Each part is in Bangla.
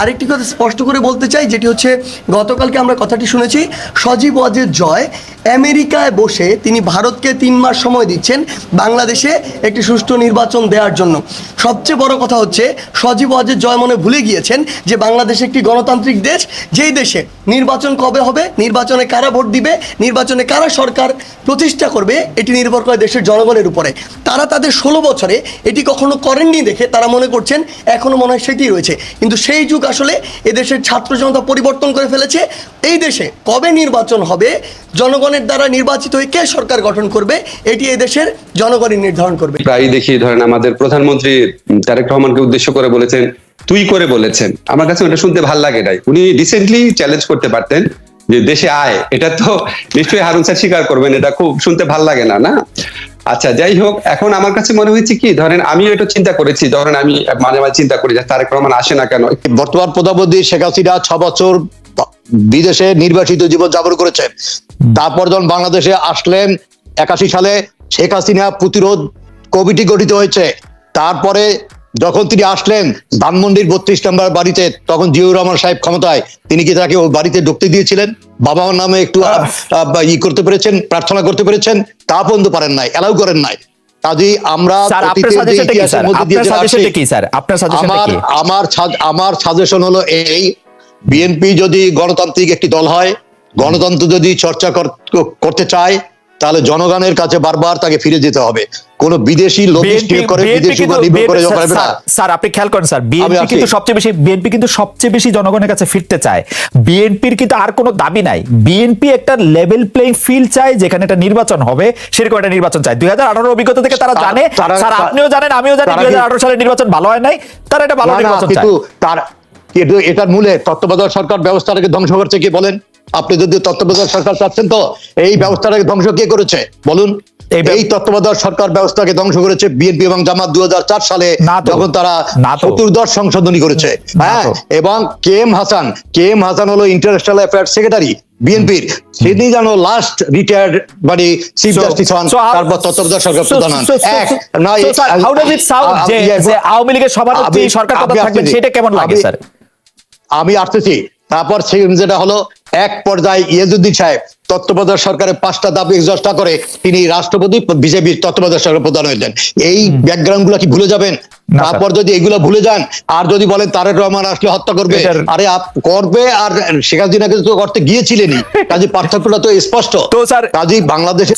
আরেকটি কথা স্পষ্ট করে বলতে চাই, যেটি হচ্ছে গতকালকে আমরা কথাটি শুনেছি, সজীব ওয়াজের জয় আমেরিকায় বসে তিনি ভারতকে তিন মাস সময় দিচ্ছেন বাংলাদেশে একটি সুষ্ঠু নির্বাচন দেওয়ার জন্য। সবচেয়ে বড় কথা হচ্ছে, সজীব ওয়াজের জয় মনে ভুলে গিয়েছেন যে বাংলাদেশ একটি গণতান্ত্রিক দেশ, যেই দেশে নির্বাচন কবে হবে, নির্বাচনে কারা ভোট দিবে, নির্বাচনে কারা সরকার প্রতিষ্ঠা করবে, এটি নির্ভর করে দেশের জনগণের উপরে। তারা তাদের ষোলো বছরে এটি কখনো করেননি দেখে তারা মনে করছেন, এখনও মনে হয় সেটি রয়েছে। কিন্তু সেই যুগ আসলে এদেশের ছাত্র জনতা পরিবর্তন করে ফেলেছে। এই দেশে কবে নির্বাচন হবে, জনগণের দ্বারা নির্বাচিত হয়ে কে সরকার গঠন করবে, এটি এই দেশের জনগণই নির্ধারণ করবে। প্রায় দেখি, ধরেন আমাদের প্রধানমন্ত্রী তারেক রহমানকে উদ্দেশ্য করে বলেছেন, তুই করে বলেছেন। আমার কাছে ওটা শুনতে ভালো লাগে নাই। উনি রিসেন্টলি চ্যালেঞ্জ করতে পারতেন যে দেশে আয়, এটা তো নিশ্চয়ই হারুন স্যার স্বীকার করবেন, এটা খুব শুনতে ভালো লাগে না না? আচ্ছা যাই হোক এখন আমার কাছে মনে হয়েছে কি ধরেন আমি এটা চিন্তা করেছি ধরেন আমি মাঝে মাঝে চিন্তা করি যে তারেক রহমান আসে না কেন? বর্তমান প্রধানমন্ত্রী শেখ হাসিনা ছ বছর বিদেশে নির্বাসিত জীবন যাপন করেছেন তারপর যখন বাংলাদেশে আসলেন একাশি সালে শেখ হাসিনা প্রতিরোধ কমিটি গঠিত হয়েছে। তারপরে যখন তিনি আসলেন ধানমন্ডির বত্রিশ নম্বর বাড়িতে তখন জিয়াউর রহমান সাহেব ক্ষমতায়। তিনি কি তাকে ওই বাড়িতে ঢুকতে দিয়েছিলেন? বাবা নামে একটু ই করতে পেরেছেন প্রার্থনা করতে পেরেছেন। তা পর্যন্ত পারেন নাই এলাউ করেন নাই। কাজেই আমরা আমার আমার আমার সাজেশন হলো এই বিএনপি যদি গণতান্ত্রিক একটি দল হয় গণতন্ত্র যদি চর্চা করতে চায় তাহলে জনগণের কাছে বারবার তাকে ফিরে যেতে হবে। কোন বিদেশি লবিস্ট বিএনপি নিয়োগ করে বিদেশি নির্ভর করে পারবে না। স্যার, আপনি খেয়াল করেন স্যার বিএনপি কিন্তু সবচেয়ে বেশি বিএনপি কিন্তু সবচেয়ে বেশি জনগণের কাছে ফিরতে চায়। বিএনপির কিন্তু আর কোনো দাবি নাই। বিএনপি একটা লেভেল প্লেইং ফিল্ড চায় যেখানে একটা নির্বাচন হবে সেরকম একটা নির্বাচন চায়। অভিজ্ঞতা থেকে তারা জানে। স্যার আপনিও জানেন আমিও জানি তারা দুই কি- হাজার আঠারো সালের নির্বাচন ভালো হয় নাই তারা এটা ভালো নির্বাচন চায়। কিন্তু তার কিন্তু এটার মূলে তত্ত্বাবধায়ক সরকার ব্যবস্থাটাকে ধ্বংস করছে কি বলেন? আপনি যদি তত্ত্বাবধায়ক সরকার চাচ্ছেন তো এই ব্যবস্থাটাকে ধ্বংস কে করেছে? বলুন। এই তত্ত্বাবধায়ক সরকার ব্যবস্থাকে ধ্বংস করেছে বিএনপি এবং জামাত দু হাজার চার সালে যখন তারা। চতুর্দশ সংশোধনী করেছে। হ্যাঁ? এবং K M Hasan K M Hasan হলো ইন্টারন্যাশনাল অ্যাফেয়ার্স সেক্রেটারি বিএনপির। তিনি যেন লাস্ট রিটায়ার্ড মানে চিফ জাস্টিস হন তারপর তত্ত্বাবধায়ক সরকার প্রধান হন। এক নয় it sound আ- আ- যে আওয়ামী লীগের আমি- সরকার কথা আমি থাকবেন? সেটা কেমন লাগে স্যার আমি আসতেছি। তারপর সেই যেটা হলো এক পর্যায়ে ইয়েজুদ্দিন সাহেব তত্ত্বাবধায়ক সরকারের পাঁচটা দাবি এক্সস্টা করে তিনি রাষ্ট্রপতি বিজেপির তত্ত্বাবধায়ক সরকার প্রধান হয়েছেন এই ব্যাকগ্রাউন্ডগুলা কি ভুলে যাবেন? তারপর যদি এগুলো ভুলে যান আর যদি বলেন তারেক রহমান আসলে হত্যা করবে আরে করবে আর শেখ হাসিনাকে তো করতে গিয়েছিলেনই। কাজে পার্থক্যটা তো স্পষ্ট। তো স্যার কাজেই বাংলাদেশের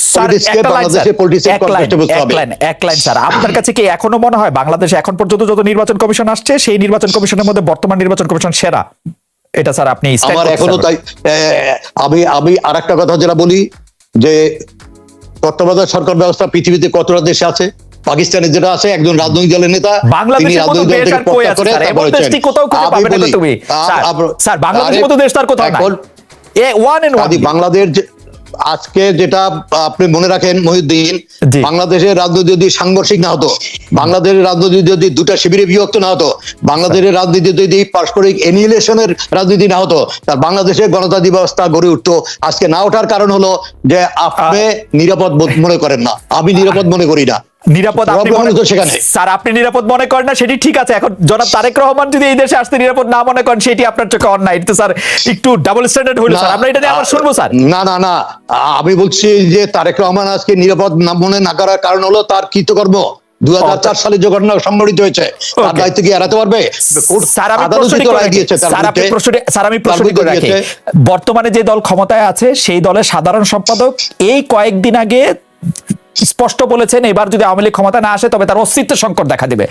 বাংলাদেশের। পলিটিক্সের কনটেক্সটে বুঝতে হবে। এক লাইন, স্যার। আপনার কাছে কি এখনও মনে হয় বাংলাদেশে এখন পর্যন্ত যত নির্বাচন কমিশন আসছে সেই নির্বাচন কমিশনের মধ্যে বর্তমান নির্বাচন কমিশন সেরা? এটা স্যার আপনি আমার এখনও তাই আমি আমি আর একটা কথা যেটা বলি যে তত্ত্বাবধায়ক সরকার ব্যবস্থা পৃথিবীতে কতটা দেশে আছে? পাকিস্তানের যেটা আছে একজন রাজনৈতিক দলের নেতা তিনি রাজনৈতিক দল থেকে আছে করে তারপরে তুমি। স্যার, বাংলাদেশের মতো দেশ তার কোথাও নাই। A one and one Bangladesh আজকে যেটা আপনি মনে রাখেন মহিউদ্দিন বাংলাদেশের রাজনীতি যদি সাংঘর্ষিক না হতো বাংলাদেশের রাজনীতি যদি দুটা শিবিরে বিভক্ত না হতো বাংলাদেশের রাজনীতি যদি পারস্পরিক এনিলেশনের রাজনীতি না হতো তার বাংলাদেশের গণতান্ত্রিক ব্যবস্থা গড়ে উঠতো। আজকে না ওঠার কারণ হলো যে আপনি নিরাপদ মনে করেন না। আমি নিরাপদ মনে করি না। নিরাপদ আপনি স্যার আপনি নিরাপদ মনে করেন না সেটি ঠিক আছে। এখন জনাব তারেক রহমান যদি এই দেশে আসতে নিরাপদ না মনে করেন সেটি আপনার চোখে অন্যায়। তো স্যার একটু ডাবল স্ট্যান্ডার্ড হইল স্যার। আমরা এটা নিয়ে আবার শুনব স্যার। না না না। আমি বলছি যে তারেক রহমান আজকে নিরাপদ না মনে না করার কারণ হলো তার কৃতকর্ম। দুই হাজার চার সালে যে ঘটনা সংঘটিত হয়েছে তার দায়িত্ব কি এড়াতে পারবে? স্যার আমি। প্রশ্নটি- স্যার প্রশ্নটি করে রাখি। বর্তমানে যে দল ক্ষমতায় আছে সেই দলের সাধারণ সম্পাদক এই কয়েকদিন আগে স্পষ্ট বলেছেন, এবার যদি আওয়ামী লীগ ক্ষমতা না আসে তবে তার অস্তিত্ব সংকট দেখা দেবে।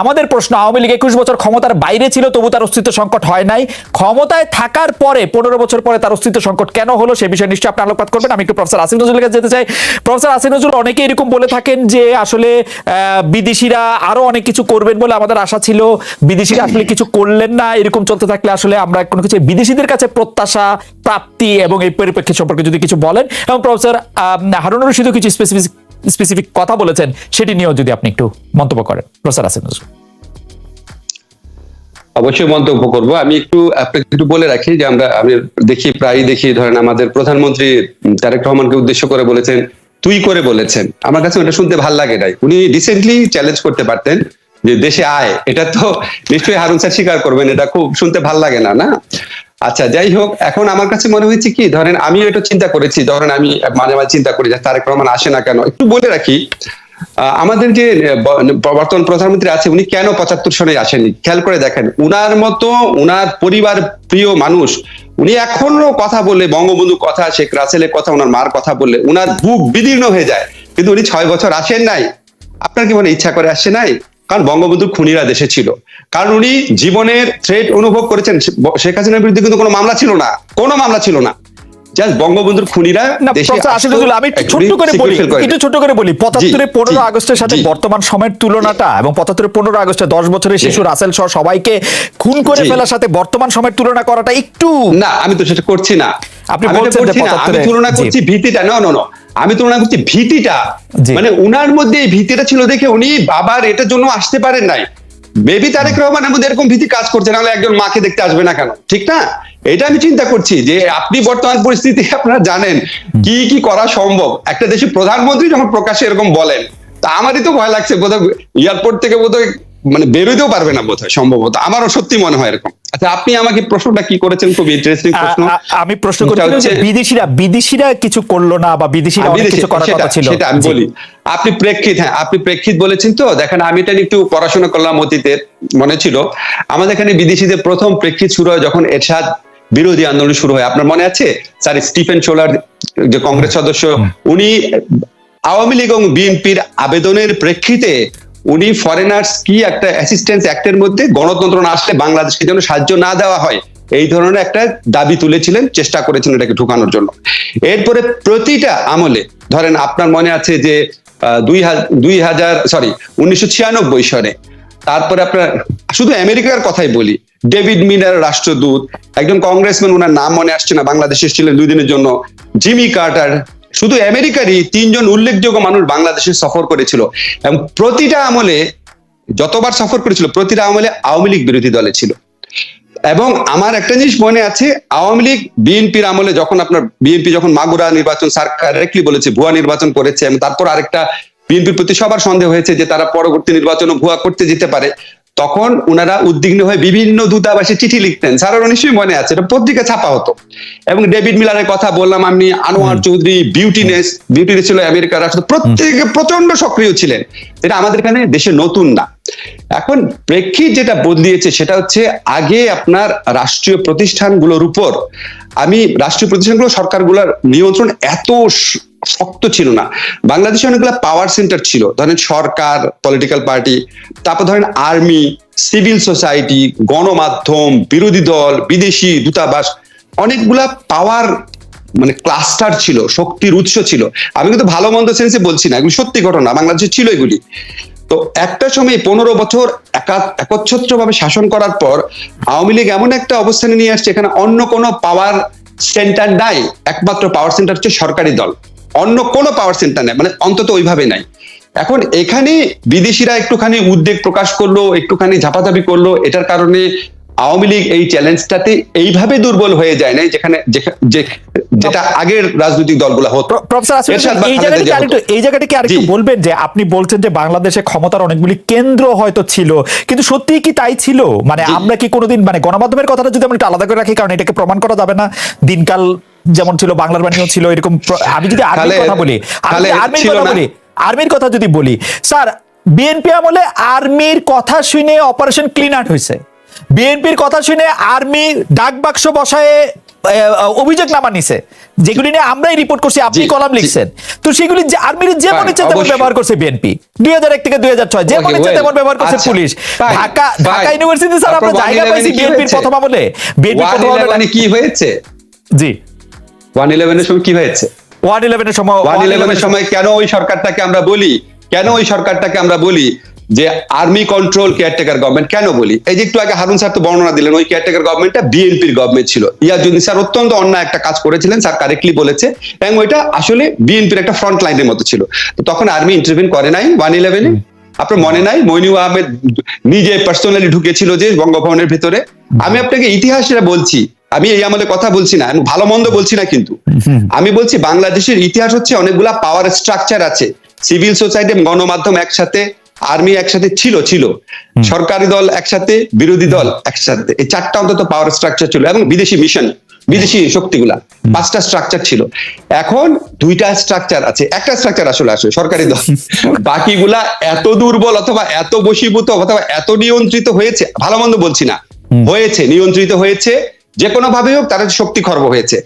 আমাদের প্রশ্ন, আওয়ামী লীগ একুশ বছর ক্ষমতার বাইরে ছিল, তবু তার অস্তিত্ব সংকট হয় নাই। ক্ষমতায় থাকার পরে, পনেরো বছর পরে তার অস্তিত্ব সংকট কেন হলো সে বিষয়ে নিশ্চয়ই আপনি আলোকপাত করবেন। আমি একটু প্রফেসর আসিফ নজরুলের কাছে যেতে চাই। প্রফেসর আসিফ নজরুল অনেকে এরকম বলে থাকেন যে আসলে বিদেশিরা আরও অনেক কিছু করবেন বলে আমাদের আশা ছিল। বিদেশিরা আসলে কিছু করলেন না। এরকম চলতে থাকলে আসলে আমরা কোনো কিছু, বিদেশিদের কাছে প্রত্যাশা, প্রাপ্তি এবং এই পরিপ্রেক্ষিত সম্পর্কে যদি কিছু বলেন। এবং প্রফেসর হারুন রশিদও কিছু স্পেসিফিক স্পেসিফিক কথা বলেছেন, সেটি নিয়েও যদি আপনি একটু মন্তব্য করেন। প্রফেসর আসিফ নজরুল। অবশ্যই মন্তব্য করব। আমি একটু, আপনাকে একটু বলে রাখি যে আমরা, আমি দেখি, প্রায়ই দেখি, ধরেন আমাদের প্রধানমন্ত্রী তারেক রহমানকে উদ্দেশ্য করে বলেছেন, তুই করে বলেছেন। আমার কাছে ওটা শুনতে ভালো লাগে নাই। উনি রিসেন্টলি চ্যালেঞ্জ করতে পারতেন যে দেশে আয়, এটা তো নিশ্চয়ই হারুন স্যার স্বীকার করবেন, এটা খুব শুনতে ভালো লাগে না না? আচ্ছা যাই হোক এখন আমার কাছে মনে হয়েছে কি, ধরেন আমি এটা চিন্তা করেছি, ধরেন আমি মাঝে মাঝে চিন্তা করি যে তারেক রহমান আসে না কেন? একটু বলে রাখি আমাদের যে বর্তমান প্রধানমন্ত্রী আছে, উনি কেন পঁচাত্তর সনে আসেনি খেয়াল করে দেখেন, উনার মতো, উনার পরিবার প্রিয় মানুষ, উনি এখনও কথা বলে বঙ্গবন্ধু কথা, শেখ রাসেলের কথা ওনার মার কথা বললে, উনার বুক বিদীর্ণ হয়ে যায়। কিন্তু উনি ছয় বছর আসেন নাই। আপনার কি মনে ইচ্ছা করে আসছে নাই? কারণ বঙ্গবন্ধুর খুনিরা দেশে ছিল। কারণ উনি জীবনের থ্রেট অনুভব করেছেন। শেখ হাসিনার বিরুদ্ধে কিন্তু কোনো মামলা ছিল না। কোনো মামলা ছিল না। জাস্ট বঙ্গবন্ধুর খুনিরা আমি ছোট্ট করে বলি একটু ছোট করে বলি। পঁচাত্তরে পনেরো আগস্টের সাথে বর্তমান সময়ের তুলনাটা এবং পঁচাত্তরে পনেরো আগস্টে দশ বছরের শিশু রাসেল সহ সবাইকে খুন করে ফেলার সাথে বর্তমান সময়ের তুলনা করাটা একটু না আমি তো সেটা করছি না। আপনি বলছেন যে করছি না, আমি 75 তুলনা করছি ভীতিটা। না না আমি তুলনা করছি ভীতিটা। মানে উনার মধ্যে এই ভীতিটা ছিল দেখে উনি বাবার এটার জন্য আসতে পারেন নাই। বেবি তারেক রহমানের মধ্যে এরকম ভীতি কাজ করছে নাহলে একজন মাকে দেখতে আসবে না কেন? ঠিক না? এটা আমি চিন্তা করছি যে আপনি বর্তমান পরিস্থিতি আপনারা জানেন কি কি করা সম্ভব। একটা দেশের প্রধানমন্ত্রী যখন প্রকাশ্যে এরকম বলেন তা আমারই তো ভয় লাগছে বোধহয়। এয়ারপোর্ট থেকে বোধহয় মানে বেরোতেও পারবে না বোধহয় সম্ভবত। আমারও সত্যি মনে হয় এরকম। আচ্ছা আপনি আমাকে প্রশ্নটা কি করেছেন? খুব ইন্টারেস্টিং প্রশ্ন। আমি প্রশ্ন হচ্ছে- বিদেশিরা বিদেশিরা কিছু করল না বা বিদেশিরা অনেক কিছু করার কথা ছিল। সেটা আমি বলি। আপনি প্রেক্ষিত হ্যাঁ আপনি প্রেক্ষিত বলেছেন তো। দেখেন আমি এটা একটু পড়াশোনা করলাম অতীতের মনে ছিল। আমাদের এখানে বিদেশিদের প্রথম প্রেক্ষিত শুরু হয় যখন এরশাদ বিরোধী আন্দোলন শুরু হয়। আপনার মনে আছে? স্যার স্টিফেন সোলার যে কংগ্রেস সদস্য উনি আওয়ামী লীগ এবং বিএনপির আবেদনের প্রেক্ষিতে উনি ফরেনার্স কি একটা অ্যাসিস্ট্যান্স অ্যাক্টের মধ্যে গণতন্ত্র না আসলে বাংলাদেশকে যেন সাহায্য না দেওয়া হয়, এই ধরনের একটা দাবি তুলেছিলেন, চেষ্টা করেছিলেন এটাকে ঢুকানোর জন্য। এরপরে প্রতিটা আমলে, ধরেন আপনার মনে আছে যে দুই হাজার দুই হাজার সরি উনিশশো ছিয়ানব্বই সনে, তারপরে আপনার, শুধু আমেরিকার কথাই বলি, ডেভিড মিনার রাষ্ট্রদূত, একজন কংগ্রেসম্যান ওনার নাম মনে আসছে না, বাংলাদেশে এসেছিলেন দুই দিনের জন্য, জিমি কার্টার শুধু আমেরিকারই তিনজন উল্লেখযোগ্য মানুষ বাংলাদেশে সফর করেছিল। এবং প্রতিটা আমলে, যতবার সফর করেছিল, প্রতিটা আমলে আওয়ামী লীগ বিরোধী দলে ছিল। এবং আমার একটা জিনিস মনে আছে, আওয়ামী লীগ বিএনপির আমলে যখন আপনার বিএনপি যখন মাগুরা নির্বাচন স্যার কারেক্টলি বলেছে, ভুয়া নির্বাচন করেছে, এবং তারপর আরেকটা বিএনপির প্রতি সবার সন্দেহ হয়েছে যে তারা পরবর্তী নির্বাচনও ভুয়া করতে যেতে পারে। তখন ওনারা উদ্বিগ্ন হয়ে বিভিন্ন দূতাবাসে চিঠি লিখতেন। স্যারেরও নিশ্চয়ই মনে আছে এটা পত্রিকা ছাপা হতো। এবং ডেভিড মিলারের কথা বললাম আমি আনোয়ার চৌধুরী বিউটিনেস বিউটিনেস ছিল আমেরিকার রাষ্ট্র প্রত্যেকে প্রচণ্ড সক্রিয় ছিলেন। এটা আমাদের এখানে দেশে নতুন না। এখন প্রেক্ষিত যেটা বদলিয়েছে সেটা হচ্ছে আগে আপনার রাষ্ট্রীয় প্রতিষ্ঠানগুলোর উপর আমি রাষ্ট্রীয় প্রতিষ্ঠানগুলো সরকারগুলোর নিয়ন্ত্রণ এত শক্ত ছিল না। বাংলাদেশে অনেকগুলো পাওয়ার সেন্টার ছিল। ধরেন সরকার পলিটিক্যাল পার্টি তারপর ধরেন আর্মি সিভিল সোসাইটি গণমাধ্যম, বিরোধী দল, বিদেশি দূতাবাস, অনেকগুলা পাওয়ার মানে ক্লাস্টার ছিল, শক্তির উৎস ছিল। আমি কিন্তু ভালো মন্দ সেন্সে বলছি না, এগুলি সত্যি ঘটনা, বাংলাদেশে ছিল এগুলি। তো একটা সময় পনেরো বছর একা- একচ্ছত্র ভাবে শাসন করার পর আওয়ামী লীগ এমন একটা অবস্থানে নিয়ে আসছে, এখানে অন্য কোনো পাওয়ার সেন্টার নাই, একমাত্র পাওয়ার সেন্টার হচ্ছে সরকারি দল। অন্য কোনো পাওয়ার সেন্টার নেই মানে অন্তত ওইভাবে নাই। এখন এখানে বিদেশিরা একটুখানি উদ্বেগ প্রকাশ করল একটুখানি ঝাপাঝাপি করল এটার কারণে আওয়ামী লীগ এই চ্যালেঞ্জটাতে এইভাবে দুর্বল হয়ে যায় নাই যেখানে যেটা আগের রাজনৈতিক দলগুলো হতো। এই খালেদা জায়গাটা কি জিয়া আরেকটু। বলবেন যে আপনি বলছেন যে বাংলাদেশে ক্ষমতার অনেকগুলি কেন্দ্র হয়তো ছিল কিন্তু সত্যিই কি তাই ছিল? মানে আমরা কি কোনোদিন মানে গণমাধ্যমের কথাটা যদি আমরা আলাদা করে রাখি কারণ এটাকে প্রমাণ করা যাবে না। দিনকাল যেমন ছিল বাংলার বাণীও ছিল এরকম আমি যদি আর্মির কথা বলি আর্মির কথা বলি আর্মির কথা যদি বলি স্যার বিএনপি আমলে আর্মির কথা শুনে অপারেশন ক্লিন আউট হয়েছে। বিএনপির কথা শুনে আর্মি ডাক বাক্স বসায় অভিযোগ নামা নিছে। যেগুলি নিয়ে আমরাই রিপোর্ট করছি আপনি কলাম লিখছেন। তো সেগুলি যে আর্মির যেমন Fine, ইচ্ছা তেমন ব্যবহার করছে বিএনপি। দুই হাজার এক থেকে দুই হাজার ছয় যেমন Okay, ইচ্ছা তেমন ব্যবহার করছে আচ্ছা, police. Dhaka Dhaka university sir আমরা জায়গা 111 পাইছি বিএনপির প্রথম আমলে। বিএনপির প্রথম আমলে কি হয়েছে? জি। ওয়ান ইলেভেনের সময় কি হয়েছে? ওয়ান ইলেভেনের সময় ওয়ান ইলেভেনের সময় কেন ওই সরকারটাকে আমরা বলি? কেন ওই সরকারটাকে আমরা বলি যে আর্মি কন্ট্রোল কেয়ারটেকার গভর্নমেন্ট কেন বলি? এই যে একটু আগে হারুন স্যার তো বর্ণনা দিলেন ওই কেয়ারটেকার গভর্নমেন্টটা বিএনপির গভর্নমেন্ট ছিল। ইয়াজুদ্দিন স্যার অত্যন্ত অন্যায় একটা কাজ করেছিলেন স্যার কারেক্টলি বলেছে এবং ওইটা আসলে বিএনপির একটা ফ্রন্ট লাইনের মতো ছিল। তো তখন আর্মি ইন্টারভিন করে নাই ওয়ান ইলেভেনে। আপনার মনে নাই? মইনুল আহমেদ নিজে পার্সোনালি ঢুকেছিল যে বঙ্গভবনের ভিতরে। আমি আপনাকে ইতিহাস বলছি আমি এই আমাদের কথা বলছি না ভালো মন্দ বলছি না কিন্তু। আমি বলছি বাংলাদেশের ইতিহাস হচ্ছে অনেকগুলা পাওয়ার স্ট্রাকচার আছে। সিভিল সোসাইটি গণমাধ্যম একসাথে আর্মি একসাথে ছিল ছিল। সরকারি দল একসাথে বিরোধী দল একসাথে। এই চারটা অন্তত পাওয়ার স্ট্রাকচার ছিল এবং বিদেশি মিশন বিদেশি শক্তিগুলা পাঁচটা স্ট্রাকচার ছিল। এখন দুইটা স্ট্রাকচার আছে। একটা স্ট্রাকচার আসলে আসলে সরকারি দল। বাকিগুলা এত দুর্বল অথবা এত বশীভূত অথবা এত নিয়ন্ত্রিত হয়েছে ভালো মন্দ বলছি না। হয়েছে নিয়ন্ত্রিত হয়েছে যে কোনো ভাবে হোক তারা শক্তি খর্ব হয়েছে।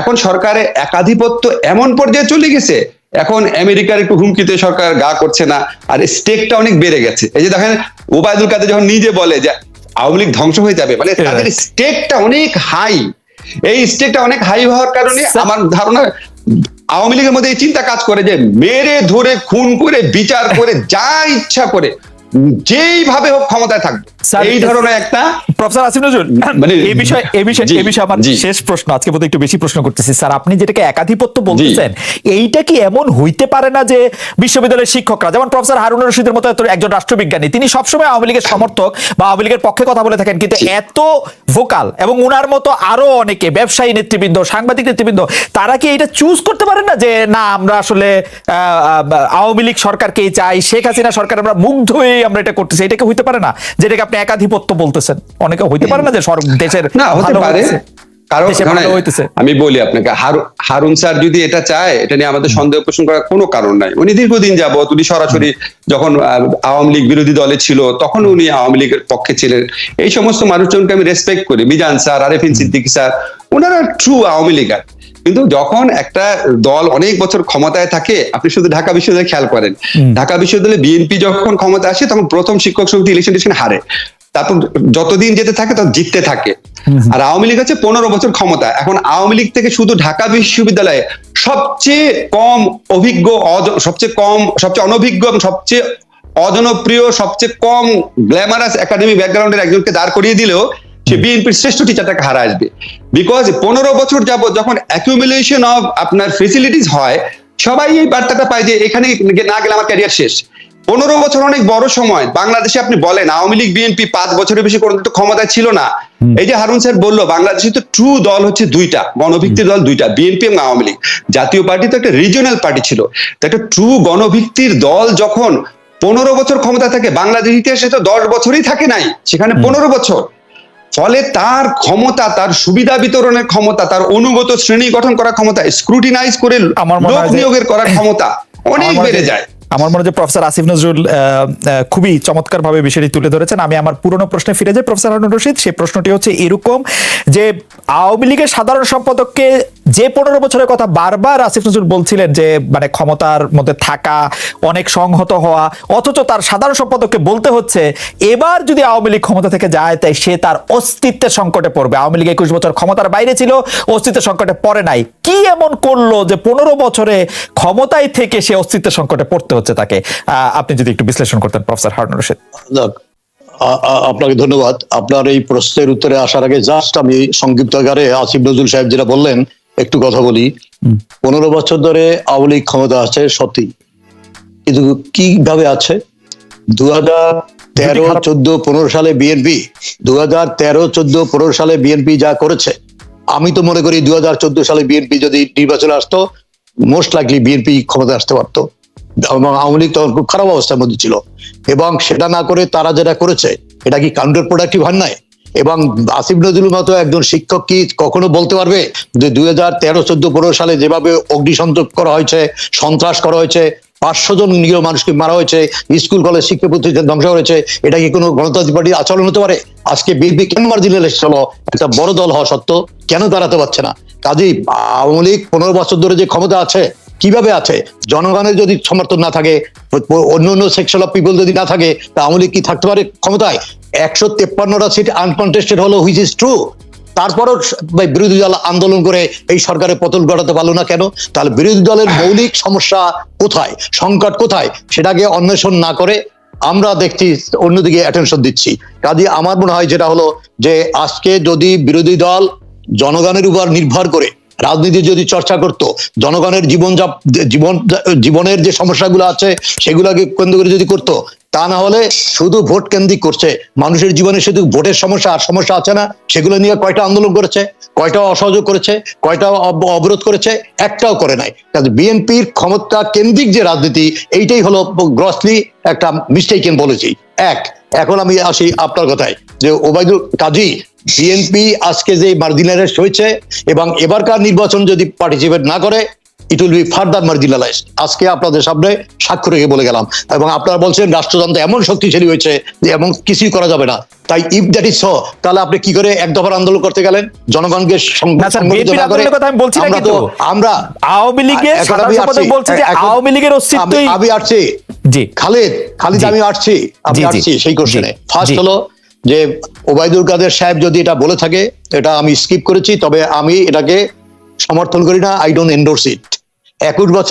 এখন সরকারের একাধিপত্য এমন পর্যায়ে চলে গেছে এখন আমেরিকার একটু হুমকিতে সরকার গা করছে না আর স্টেকটা অনেক বেড়ে গেছে। এই যে দেখেন ওবায়দুল কাদের যখন নিজে বলে যে আওয়ামী লীগ ধ্বংস হয়ে যাবে মানে তাদের স্টেকটা অনেক হাই। এই স্টেকটা অনেক হাই হওয়ার কারণে আমার ধারণা আওয়ামী লীগের মধ্যে এই চিন্তা কাজ করে যে মেরে ধরে খুন করে বিচার করে যা ইচ্ছা করে যেইভাবে হোক ক্ষমতায় থাকবে। এই ধরনের একটা প্রফেসর আসিফ নজরুল মানে- এই বিষয়ে এই বিষয়ে এই বিষয়ে আমার শেষ প্রশ্ন আজকে বোধহয় একটু বেশি প্রশ্ন করতেছি। স্যার আপনি যেটাকে একাধিপত্য বলতেছেন এইটা কি এমন হইতে পারে না যে বিশ্ববিদ্যালয়ের শিক্ষকরা যেমন প্রফেসর হারুন রশিদের মতো একজন রাষ্ট্রবিজ্ঞানী তিনি সবসময় আওয়ামী লীগের সমর্থক বা আওয়ামী লীগের পক্ষে কথা বলে থাকেন কিন্তু এত ভোকাল এবং উনার মতো আরও অনেকে ব্যবসায়ী নেতৃবৃন্দ সাংবাদিক নেতৃবৃন্দ তারা কি এটা চুজ করতে পারেন না যে না আমরা আসলে আওয়ামী লীগ সরকারকেই চাই শেখ হাসিনা সরকার আমরা মুগ্ধ হয়ে আমরা এটা করতেছি এটা কি হইতে পারে না? যেটাকে আপনি একাধিপত্য বলতেছেন। অনেকে হইতে পারে না যে দেশের না হতে পারে। হইতেছে। কারণ দেশে কারণ ভালো হইতেছে আমি বলি আপনাকে হারুন স্যার যদি এটা চায় এটা নিয়ে আমাদের সন্দেহ পোষণ করার কোনো কারণ নাই। উনি দীর্ঘদিন যাবত উনি সরাসরি যখন আওয়ামী লীগ বিরোধী দলে ছিল তখন উনি আওয়ামী লীগের পক্ষে ছিলেন। এই সমস্ত মানুষজনকে আমি রেসপেক্ট করি। মিজান স্যার আরেফিন সিদ্দিকী স্যার ওনারা ট্রু আওয়ামী লীগার। কিন্তু যখন একটা দল অনেক বছর ক্ষমতায় থাকে আপনি শুধু ঢাকা বিশ্ববিদ্যালয়ে খেয়াল করেন। ঢাকা বিশ্ববিদ্যালয়ে বিএনপি যখন ক্ষমতা আসে তখন প্রথম শিক্ষক সমিতি ইলেকশন টিলেকশন হারে। তারপর যতদিন যেতে থাকে তত জিততে থাকে। আর আওয়ামী লীগ হচ্ছে পনেরো বছর ক্ষমতা। এখন আওয়ামী লীগ থেকে শুধু ঢাকা বিশ্ববিদ্যালয়ে সবচেয়ে কম অভিজ্ঞ সবচেয়ে কম সবচেয়ে অনভিজ্ঞ এবং সবচেয়ে অজনপ্রিয় সবচেয়ে কম গ্ল্যামারাস একাডেমি ব্যাকগ্রাউন্ডের একজনকে দাঁড় করিয়ে দিলেও সে বিএনপির শ্রেষ্ঠ টিচারটাকে হারা আসবে। বিকজ পনেরো বছর যাবত যখন অ্যাকিউমুলেশন অফ আপনার ফেসিলিটিস হয় সবাই এই বার্তাটা পায় যে এখানে না গেলে আমার ক্যারিয়ার শেষ। পনেরো বছর অনেক বড় সময়। বাংলাদেশে আপনি বলেন আওয়ামী লীগ বিএনপি পাঁচ বছরের বেশি কোনো তো ক্ষমতায় ছিল না। এই যে হারুন স্যার বলল বাংলাদেশে তো ট্রু দল হচ্ছে দুইটা গণভিত্তির দল দুইটা বিএনপি এবং আওয়ামী লীগ। জাতীয় পার্টি তো একটা রিজিওনাল পার্টি ছিল। তো একটা ট্রু গণভিত্তির দল যখন পনেরো বছর ক্ষমতা থাকে বাংলাদেশ ইতিহাসে তো দশ বছরই থাকে নাই। সেখানে পনেরো বছর। ফলে তার ক্ষমতা তার সুবিধা বিতরণের ক্ষমতা তার অনুগত শ্রেণি গঠন করার ক্ষমতা স্ক্রুটিনাইজ করে আমার লোক নিয়োগের করার ক্ষমতা অনেক বেড়ে যায়। আমার মনে হয় প্রফেসর আসিফ নজরুল খুবই চমৎকার ভাবে বিষয়টি তুলে ধরেছেন। আমি আমার পুরনো প্রশ্নে ফিরে যাই। প্রফেসর হারুন রশিদ, সেই প্রশ্নটি হচ্ছে এরকম যে আওয়ামী লীগের সাধারণ সম্পাদককে যে পনেরো বছরের কথা বারবার আসিফ নজরুল বলছিলেন যে মানে ক্ষমতার মধ্যে থাকা, অনেক সংহত হওয়া, অথচ তার সাধারণ সম্পাদককে বলতে হচ্ছে, এবার যদি আওয়ামী লীগ ক্ষমতা থেকে যায়, তাই সে তার অস্তিত্বের সংকটে পড়বে। আওয়ামী লীগ একুশ বছর ক্ষমতার বাইরে ছিল, অস্তিত্বের সংকটে পড়ে নাই। কি এমন করল যে পনেরো বছরে ক্ষমতায় থেকে সে অস্তিত্বের সংকটে পড়তে হচ্ছে তাকে। আপনি যদি একটু বিশ্লেষণ করতেন প্রফেসর হারুন রশিদ। আপনাকে ধন্যবাদ। আপনার এই প্রশ্নের উত্তরে আসার আগে জাস্ট আমি সংক্ষিপ্ত আকারে আসিফ নজরুল সাহেব যেটা বললেন একটু কথা বলি। পনেরো বছর ধরে আওয়ামী লীগ ক্ষমতা আছে সত্যি। কিন্তু কীভাবে আছে? দু হাজার তেরো চোদ্দ পনেরো সালে বিএনপি দু হাজার তেরো চোদ্দ পনেরো সালে বিএনপি যা করেছে আমি তো মনে করি দু হাজার চোদ্দ সালে বিএনপি যদি নির্বাচনে আসতো মোস্ট লাইকলি বিএনপি ক্ষমতা আসতে পারতো। আওয়ামী লীগ তখন খুব খারাপ অবস্থার মধ্যে ছিল। এবং সেটা না করে তারা যেটা করেছে, এটা কি কাউন্টার প্রোডাক্টিভ হয় নাই? এবং আসিফ নজরুল মতো একজন শিক্ষক কি কখনো বলতে পারবে যে দুই হাজার তেরো, চোদ্দ, পনেরো সালে যেভাবে অগ্নিসংযোগ করা হয়েছে, সন্ত্রাস করা হয়েছে, পাঁচশো জন নিরীহ মানুষকে মারা হয়েছে, স্কুল, কলেজ, শিক্ষা প্রতিষ্ঠান ধ্বংস হয়েছে এটা কি কোনো গণতান্ত্রিক পার্টির আচরণ হতে পারে? আজকে বিএনপি কেন মার্জিনালাইজ হলো একটা বড় দল হওয়া সত্ত্বেও কেন দাঁড়াতে পারছে না? কাজেই আওয়ামী লীগ পনেরো বছর ধরে যে ক্ষমতা আছে কীভাবে আছে? জনগণের যদি সমর্থন না থাকে, অন্য অন্য সেকশন অফ পিপল যদি না থাকে, তা আওয়ামী লীগ কি থাকতে পারে ক্ষমতায়? একশো তেপ্পান্নটা সিট আনকনটেস্টেড হলো হুইচ ইজ ট্রু তারপরও বিরোধী দল আন্দোলন করে এই সরকারের পতন ঘটাতে পারল না কেন? তাহলে বিরোধী দলের মৌলিক সমস্যা কোথায়? সংকট কোথায়? সেটাকে অন্বেষণ না করে আমরা দেখছি, অন্যদিকে অ্যাটেনশন দিচ্ছি। কাজে আমার মনে হয় যেটা হলো যে, আজকে যদি বিরোধী দল জনগণের উপর নির্ভর করে রাজনীতি যদি চর্চা করত, জনগণের জীবন জীবন, জীবনের যে সমস্যাগুলো আছে, সেগুলোকে কেন্দ্র করে যদি করতো, তা না হলে শুধু ভোট কেন্দ্রিক করছে। মানুষের জীবনে শুধু ভোটের সমস্যা আর সমস্যা আছে না, সেগুলো নিয়ে কয়টা আন্দোলন করেছে, কয়টা অসহযোগ করেছে, কয়টা অব- অবরোধ করেছে, একটাও করে নাই। কাজে বিএনপির ক্ষমতা কেন্দ্রিক যে রাজনীতি, এইটাই হলো গ্রসলি একটা মিস্টেকেন বলেছি এক, এখন আমি আসি আপনার কথায়। যে ওবায়দুল কাজী বিএনপি আজকে যে মার্জিনালাইজড হয়েছে এবং এবারকার নির্বাচন যদি পার্টিসিপেট না করে it will be further marginalise আজকে আপনাদের সামনে সাক্ষ্য রেখে বলে গেলাম। এবং আপনারা বলছেন রাষ্ট্রযন্ত্র এমন শক্তিশালী হয়েছে যে এমন কিছুই করা যাবে না। তাই ইফ দ্যাট ইজ সো তাহলে আপনি কি করে এক দফার আন্দোলন করতে গেলেন? জনগণকে আমরা আওয়ামী লীগের। বলছে যে আওয়ামী লীগের অস্তিত্বই আমি আসছি। জি। খালিদ খালিদ আমি আসছি। আমি আসছি সেই কোশ্চেনে ফার্স্ট হলো যে ওবায়দুল কাদের সাহেব যদি এটা বলে থাকে, এটা আমি স্কিপ করেছি, তবে আমি এটাকে সমর্থন করি না আই ডোন্ট এন্ডোর্স ইট একুশ বছর